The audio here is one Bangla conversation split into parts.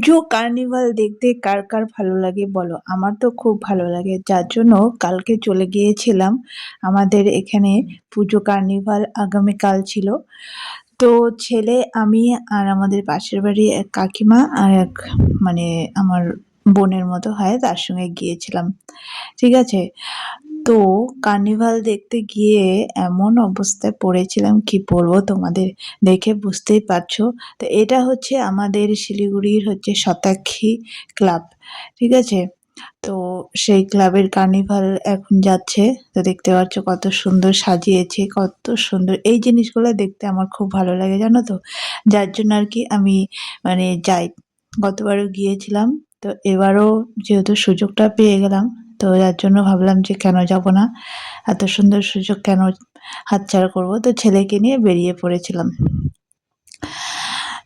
পুজো কার্নিভাল দেখতে কার কার ভালো লাগে বলো? আমার তো খুব ভালো লাগে। যার জন্য কালকে চলে গিয়েছিলাম। আমাদের এখানে পুজো কার্নিভাল আগামীকাল ছিল। তো ছেলে, আমি আর আমাদের পাশের বাড়ি এক কাকিমা আর এক মানে আমার বোনের মতো হয়, তার সঙ্গে গিয়েছিলাম। ঠিক আছে? তো কার্নিভাল দেখতে গিয়ে এমন অবস্থায় পড়েছিলাম, কি বলব তোমাদের? দেখে বুঝতেই পারছ? তো এটা হচ্ছে আমাদের শিলিগুড়ির হচ্ছে শতাক্ষী ক্লাব, ঠিক আছে? তো সেই ক্লাবের কার্নিভাল এখন যাচ্ছে, তো দেখতে পাচ্ছ কত সুন্দর সাজিয়েছে, কত সুন্দর। এই জিনিসগুলো দেখতে আমার খুব ভালো লাগে, জানো তো? যার জন্য আর কি আমি মানে যাই। গতবারও গিয়েছিলাম, তো এবারও যেহেতু সুযোগটা পেয়ে গেলাম তো যার জন্য ভাবলাম যে কেন যাব না? এত সুন্দর সুযোগ কেন হাতছাড়া করব? তো ছেলেকে নিয়ে বেরিয়ে পড়েছিলাম।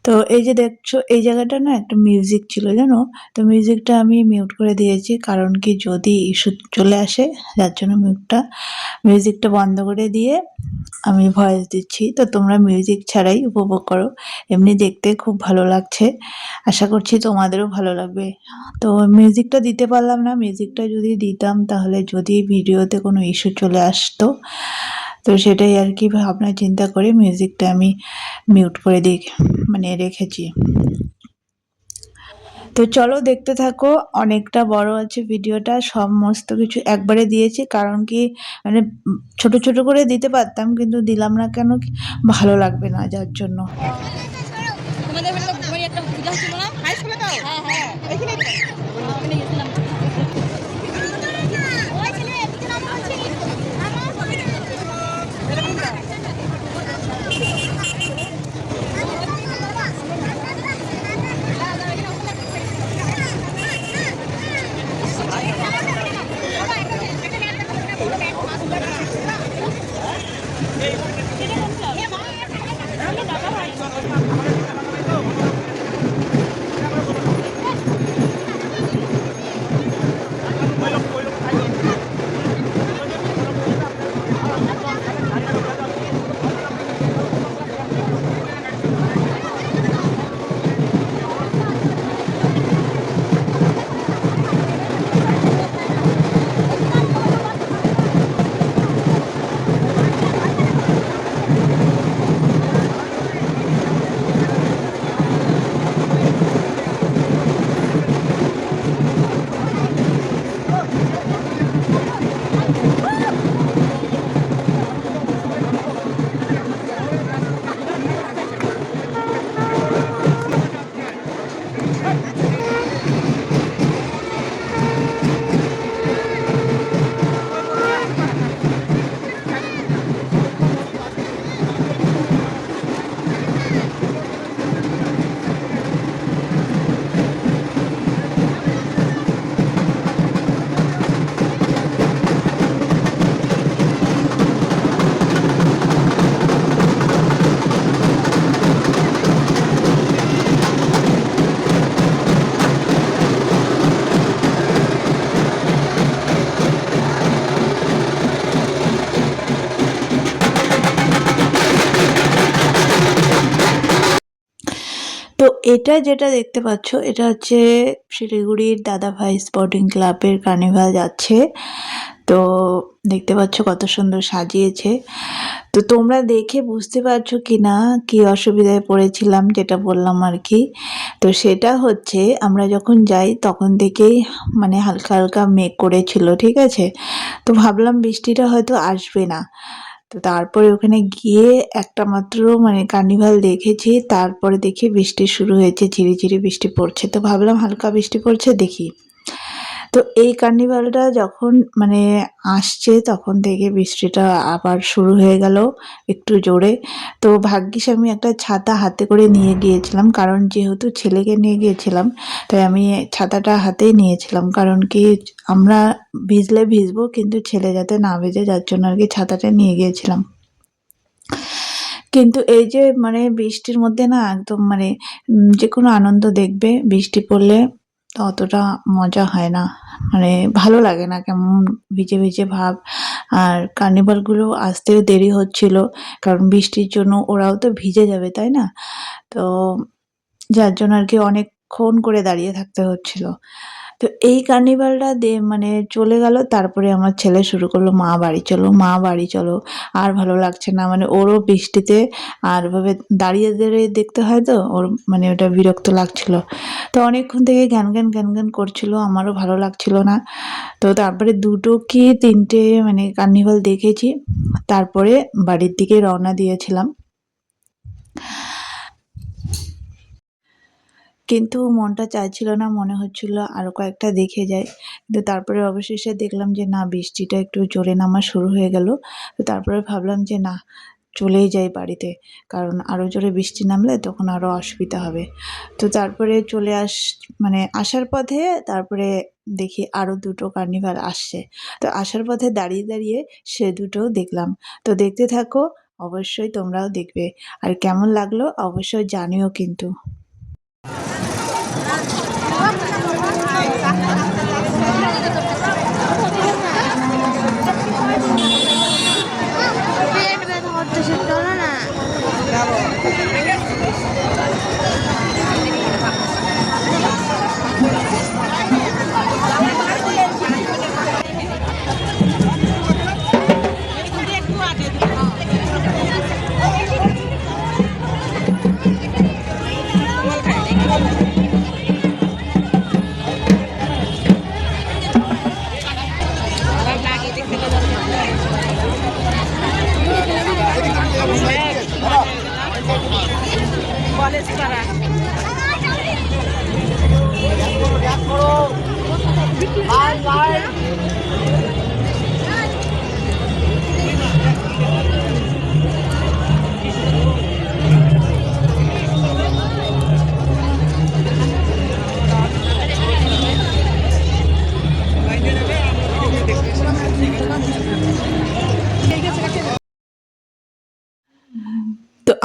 তো এই যে দেখছ, এই জায়গাটা না একটা মিউজিক ছিল, জানো? তো মিউজিকটা আমি মিউট করে দিয়েছি, কারণ কি যদি ইস্যু চলে আসে, যার জন্য মিউটটা মিউজিকটা বন্ধ করে দিয়ে আমি ভয়েস দিচ্ছি। তো তোমরা মিউজিক ছাড়াই উপভোগ করো। এমনি দেখতে খুব ভালো লাগছে। আশা করছি তোমাদেরও ভালো লাগবে। তো মিউজিকটা দিতে পারলাম না। মিউজিকটা যদি দিতাম, তাহলে যদি ভিডিওতে কোনো ইস্যু চলে আসতো তো সেটাই আর কি ভাবনা, চিন্তা করে মিউজিকটা আমি মিউট করে দিই মানে রেখেছি। তো চলো দেখতে থাকো, অনেকটা বড় আছে ভিডিওটা সমস্ত কিছু একবারে দিয়েছি, কারণ কি মানে ছোট ছোট করে দিতে পারতাম, কিন্তু দিলাম না কেন ভালো লাগবে না, যার জন্য। এটা যেটা দেখতে পাচ্ছ, এটা হচ্ছে শিলিগুড়ির দাদাভাই স্পোর্টিং ক্লাবের কার্নিভাল যাচ্ছে। তো দেখতে পাচ্ছ কত সুন্দর সাজিয়েছে। তো তোমরা দেখে বুঝতে পারছ কি না কি অসুবিধায় পড়েছিলাম যেটা বললাম আর কি। তো সেটা হচ্ছে, আমরা যখন যাই তখন থেকেই মানে হালকা হালকা মেঘ করেছিল, ঠিক আছে? তো ভাবলাম বৃষ্টিটা হয়তো আসবে না। তো তারপরে ওখানে গিয়ে একটা মাত্র মানে কার্নিভাল দেখেছি, তারপরে দেখি বৃষ্টি শুরু হয়েছে, ঝিরিঝিরি বৃষ্টি পড়ছে। তো ভাবলাম হালকা বৃষ্টি পড়ছে, দেখি। তো এই কার্নিভালটা যখন মানে আসছে, তখন থেকে বৃষ্টিটা আবার শুরু হয়ে গেল একটু জোরে। তো ভাগ্যিস আমি একটা ছাতা হাতে করে নিয়ে গিয়েছিলাম, কারণ যেহেতু ছেলেকে নিয়ে গিয়েছিলাম, তাই আমি ছাতাটা হাতেই নিয়েছিলাম। কারণ কি আমরা ভিজলে ভিজবো, কিন্তু ছেলে যাতে না ভেজে, যার জন্য আর কি ছাতাটা নিয়ে গিয়েছিলাম। কিন্তু এই যে মানে বৃষ্টির মধ্যে না একদম মানে যে কোনো আনন্দ দেখবে, বৃষ্টি পড়লে অতটা মজা হয় না। মানে ভালো লাগে না কেমন ভিজে ভিজে ভাব। আর কার্নিভালগুলো আসতেও দেরি হচ্ছিল, কারণ বৃষ্টির জন্য ওরাও তো ভিজে যাবে, তাই না? তো যার জন্য আর কি অনেকক্ষণ করে দাঁড়িয়ে থাকতে হচ্ছিল। তো এই কার্নিভালটা দে মানে চলে গেল, তারপরে আমার ছেলে শুরু করল, মা, বাড়ি চলো, মা, বাড়ি চলো, আর ভালো লাগছে না। মানে ওরও বৃষ্টিতে আর ভাবে দাঁড়িয়ে দাঁড়িয়ে দেখতে হয় তো, ওর মানে ওটা বিরক্ত লাগছিল। তো অনেকক্ষণ থেকে জ্ঞান জ্ঞান জ্ঞান জ্ঞান করছিল, আমারও ভালো লাগছিল না। তো তারপরে দুটো কি তিনটে মানে কার্নিভাল দেখেছি, তারপরে বাড়ির দিকে রওনা দিয়েছিলাম। কিন্তু মনটা চাইছিল না, মনে হচ্ছিল আরও কয়েকটা দেখে যাই। কিন্তু তারপরে অবশেষে দেখলাম যে, না, বৃষ্টিটা একটু জোরে নামা শুরু হয়ে গেল। তো তারপরে ভাবলাম যে, না, চলেই যাই বাড়িতে। কারণ আরও জোরে বৃষ্টি নামলে তখন আরও অসুবিধা হবে। তো তারপরে চলে আস মানে আসার পথে তারপরে দেখি আরও দুটো কার্নিভাল আসছে। তো আসার পথে দাঁড়িয়ে দাঁড়িয়ে সে দুটোও দেখলাম। তো দেখতে থাকো, অবশ্যই তোমরাও দেখবে। আর কেমন লাগল অবশ্যই জানিও কিন্তু।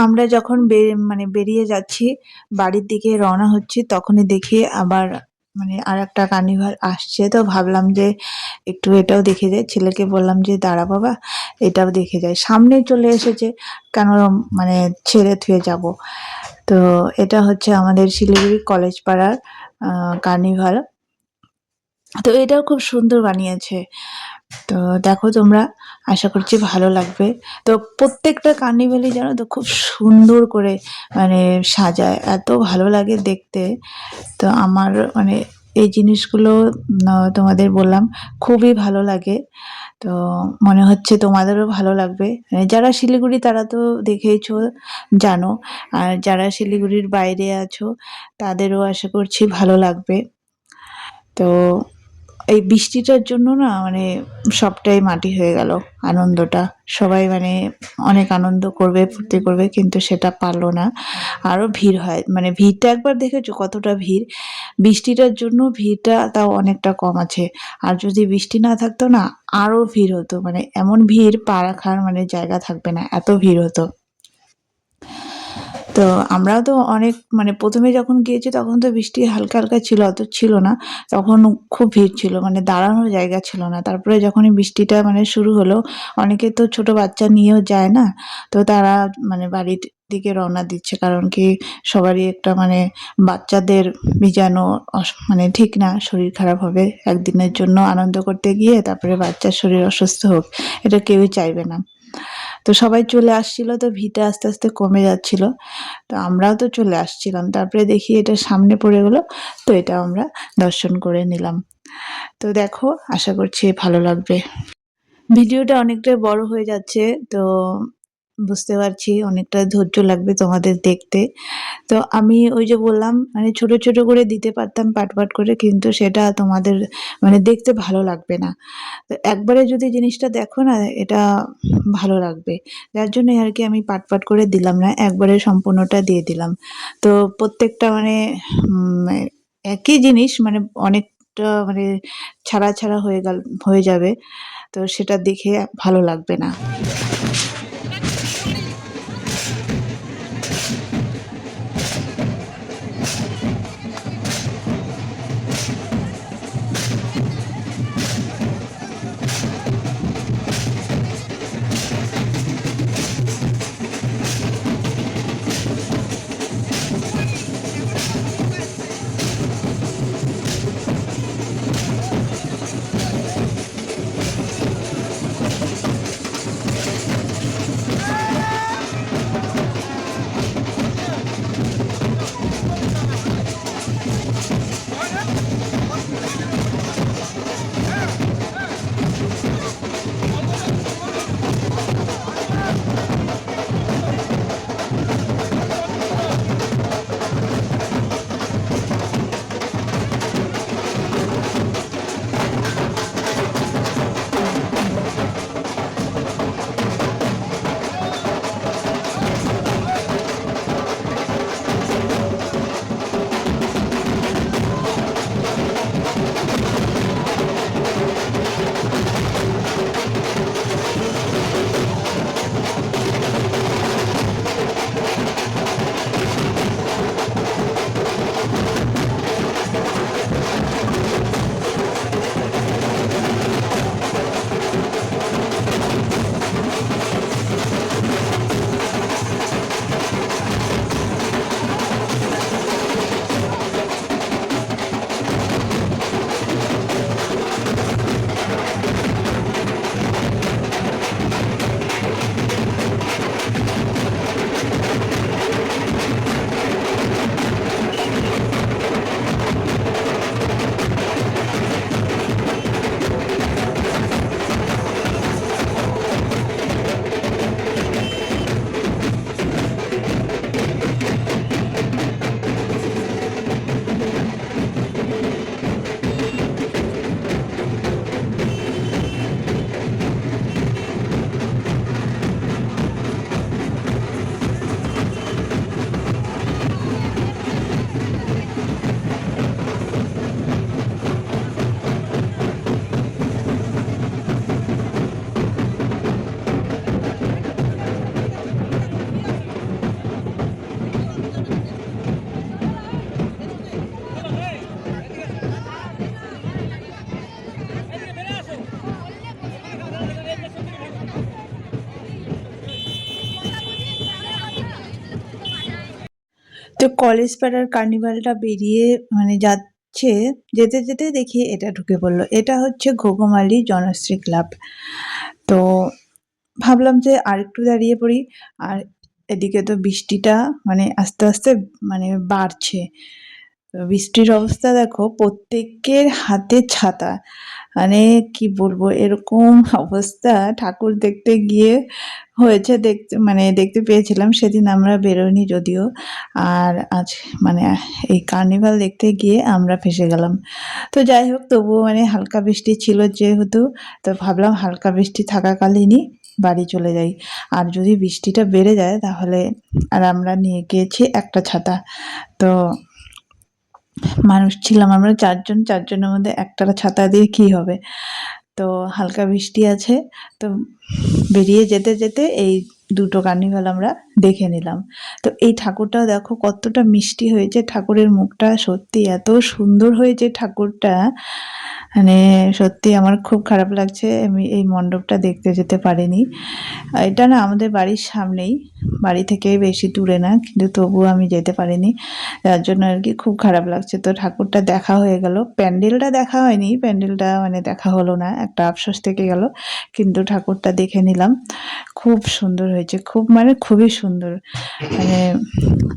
আমরা যখন মানে বেরিয়ে যাচ্ছি, বাড়ির দিকে রওনা হচ্ছি, তখনই দেখি আবার মানে আর একটা কার্নিভাল আসছে। তো ভাবলাম যে একটু এটাও দেখে যাই। ছেলেকে বললাম যে, দাঁড়া বাবা, এটাও দেখে যাই। সামনে চলে এসেছে, কেন মানে ছেড়ে থুয়ে যাব? তো এটা হচ্ছে আমাদের শিলিগুড়ি কলেজ পাড়ার কার্নিভাল তো এটাও খুব সুন্দর বানিয়েছে। তো দেখো তোমরা আশা করছি ভালো লাগবে। তো প্রত্যেকটা কার্নিভ্যালই জানো তো খুব সুন্দর করে মানে সাজায়, এত ভালো লাগে দেখতে। তো আমার মানে এই জিনিসগুলো তোমাদের বললাম, খুবই ভালো লাগে। তো মনে হচ্ছে তোমাদেরও ভালো লাগবে। মানে যারা শিলিগুড়ি তারা তো দেখেইছো, জানো। আর যারা শিলিগুড়ির বাইরে আছো, তাদেরও আশা করছি ভালো লাগবে। তো এই বৃষ্টিটার জন্য না মানে সবটাই মাটি হয়ে গেল, আনন্দটা। সবাই মানে অনেক আনন্দ করবে, ফুর্তি করবে, কিন্তু সেটা পারল না। আরও ভিড় হয় মানে ভিড়টা একবার দেখেছ কতটা ভিড়? বৃষ্টিটার জন্য ভিড়টা তাও অনেকটা কম আছে। আর যদি বৃষ্টি না থাকতো না আরও ভিড় হতো। মানে এমন ভিড় পা রাখার মানে জায়গা থাকবে না, এত ভিড় হতো। তো আমরাও তো অনেক মানে প্রথমে যখন গিয়েছি তখন তো বৃষ্টি হালকা হালকা ছিল, অত ছিল না। তখন খুব ভিড় ছিল মানে দাঁড়ানোর জায়গা ছিল না। তারপরে যখনই বৃষ্টিটা মানে শুরু হলো, অনেকে তো ছোট বাচ্চা নিয়েও যায় না, তো তারা মানে বাড়ির দিকে রওনা দিচ্ছে। কারণ কি সবারই একটা মানে বাচ্চাদের ভিজানো মানে ঠিক না, শরীর খারাপ হবে একদিনের জন্য আনন্দ করতে গিয়ে, তারপরে বাচ্চার শরীর অসুস্থ হোক, এটা কেউই চাইবে না। তো সবাই চলে আসছিল তো ভিটা আস্তে আস্তে কমে যাচ্ছিল। তো আমরাও তো চলে আসছিলাম। তারপরে দেখি এটা সামনে পড়ে গেলো, তো এটা আমরা দর্শন করে নিলাম। তো দেখো, আশা করছি ভালো লাগবে। ভিডিওটা অনেকটাই বড় হয়ে যাচ্ছে, তো বুঝতে পারছি, অনেকটা ধৈর্য লাগবে তোমাদের দেখতে। তো আমি ওই যে বললাম মানে ছোট ছোট করে দিতে পারতাম, পাট পাট করে, কিন্তু সেটা তোমাদের মানে দেখতে ভালো লাগবে না। তো একবারে যদি জিনিসটা দেখো না, এটা ভালো লাগবে। যার জন্য আর কি আমি পাট পাট করে দিলাম না, একবারে সম্পূর্ণটা দিয়ে দিলাম। তো প্রত্যেকটা মানে একই জিনিস মানে অনেকটা মানে ছাড়া ছাড়া হয়ে গেল, হয়ে যাবে। তো সেটা দেখে ভালো লাগবে না। কলেজ পাড়ার কার্নিভালটা বেরিয়ে মানে যাচ্ছে, যেতে যেতে দেখি এটা ঢুকে পড়ল। এটা হচ্ছে ঘোঘমালি জনশ্রী ক্লাব। তো ভাবলাম যে আর একটু দাঁড়িয়ে পড়ি, আর এদিকে তো বৃষ্টিটা মানে আস্তে আস্তে মানে বাড়ছে। বৃষ্টির অবস্থা দেখো, প্রত্যেকের হাতে ছাতা। মানে কি বলব, এরকম অবস্থা। ঠাকুর দেখতে গিয়ে হয়েছে দেখতে মানে দেখতে পেয়েছিলাম, সেদিন আমরা বেরোইনি যদিও। আর আজ মানে এই কার্নিভাল দেখতে গিয়ে আমরা ফেসে গেলাম। তো যাই হোক, তবুও মানে হালকা বৃষ্টি ছিল যেহেতু, তো ভাবলাম হালকা বৃষ্টি থাকাকালীনই বাড়ি চলে যাই। আর যদি বৃষ্টিটা বেড়ে যায়, তাহলে আর আমরা নিয়ে গিয়েছি একটা ছাতা। তো মানুষ ছিলাম আমরা চারজন, চারজনের মধ্যে একটা ছাতা দিয়ে কি হবে? তো হালকা বৃষ্টি আছে, তো বেরিয়ে যেতে যেতে এই দুটো কার্নিভাল আমরা দেখে নিলাম। তো এই ঠাকুরটাও দেখো কতটা মিষ্টি হয়েছে। ঠাকুরের মুখটা সত্যি এত সুন্দর হয়েছে ঠাকুরটা। মানে সত্যি আমার খুব খারাপ লাগছে। আমি এই মণ্ডপটা দেখতে যেতে পারিনি। এটা না আমাদের বাড়ির সামনেই। বাড়ি থেকে বেশি দূরে না, কিন্তু তবুও আমি যেতে পারিনি। যার জন্য আর কি খুব খারাপ লাগছে। তো ঠাকুরটা দেখা হয়ে গেল। প্যান্ডেলটা দেখা হয়নি। প্যান্ডেলটা মানে দেখা হলো না। একটা আফসোস থেকে গেল। কিন্তু ঠাকুরটা দেখে নিলাম। খুব সুন্দর হয়েছে। খুব মানে খুবই সুন্দর মানে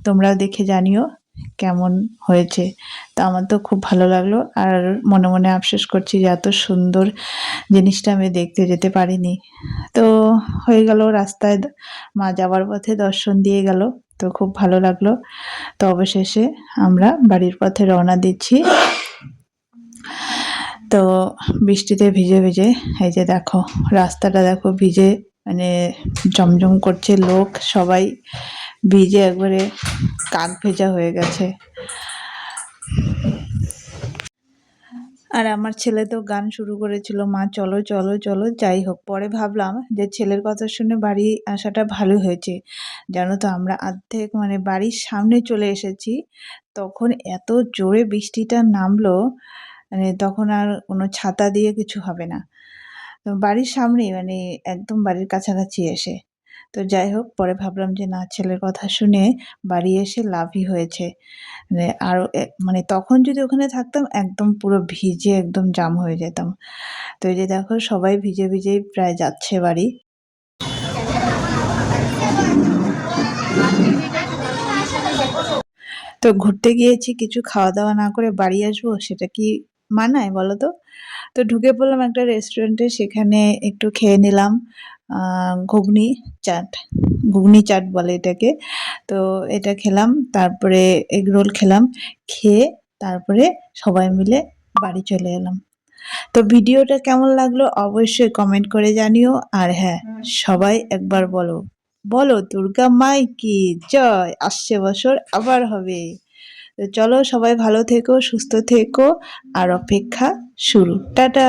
তোমরাও দেখে জানিও কেমন হয়েছে। তো আমার তো খুব ভালো লাগল। আর মনে মনে আফসোস করছি যে এত সুন্দর জিনিসটা আমি দেখতে যেতে পারিনি। তো হয়ে গেল রাস্তায় মা যাওয়ার পথে দর্শন দিয়ে গেল। তো খুব ভালো লাগল। তো অবশেষে আমরা বাড়ির পথে রওনা দিচ্ছি। তো বৃষ্টিতে ভিজে ভিজে, এই যে দেখো, রাস্তাটা দেখো ভিজে মানে জমজম করছে লোক, সবাই ভিজে একবারে কাক ভেজা হয়ে গেছে। আর আমার ছেলে তো গান শুরু করেছিল, মা, চলো চলো চলো। যাই হোক, পরে ভাবলাম যে ছেলের কথা শুনে বাড়ি আসাটা ভালো হয়েছে। জানো তো, আমরা অর্ধেক মানে বাড়ির সামনে চলে এসেছি, তখন এত জোরে বৃষ্টিটা নামলো মানে তখন আর কোনো ছাতা দিয়ে কিছু হবে না। বাড়ির সামনেই মানে একদম বাড়ির কাছাকাছি এসে। তো যাই হোক, পরে ভাবলাম যে, না, ছেলের কথা শুনে বাড়ি এসে লাভই হয়েছে। মানে আরও মানে তখন যদি ওখানে থাকতাম, একদম পুরো ভিজে একদম জাম হয়ে যেতাম। তো এই যে দেখো, সবাই ভিজে ভিজেই প্রায় যাচ্ছে বাড়ি। তো ঘুরতে গিয়েছি, কিছু খাওয়া দাওয়া না করে বাড়ি আসব, সেটা কি মানায় বলো তো তো ঢুকে পড়লাম একটা রেস্টুরেন্টে সেখানে একটু খেয়ে নিলাম ঘুগনি চাট ঘুগনি চাট বলে এটাকে। তো এটা খেলাম, তারপরে এগ রোল খেলাম, খেয়ে তারপরে সবাই মিলে বাড়ি চলে এলাম। তো ভিডিওটা কেমন লাগল অবশ্যই কমেন্ট করে জানিও। আর হ্যাঁ সবাই একবার বলো। বলো, দুর্গা মাই কি? জয়! আসছে বছর, আবার হবে। তো চলো সবাই ভালো থেকো সুস্থ থেকো আর অপেক্ষা শুরু। টাটা!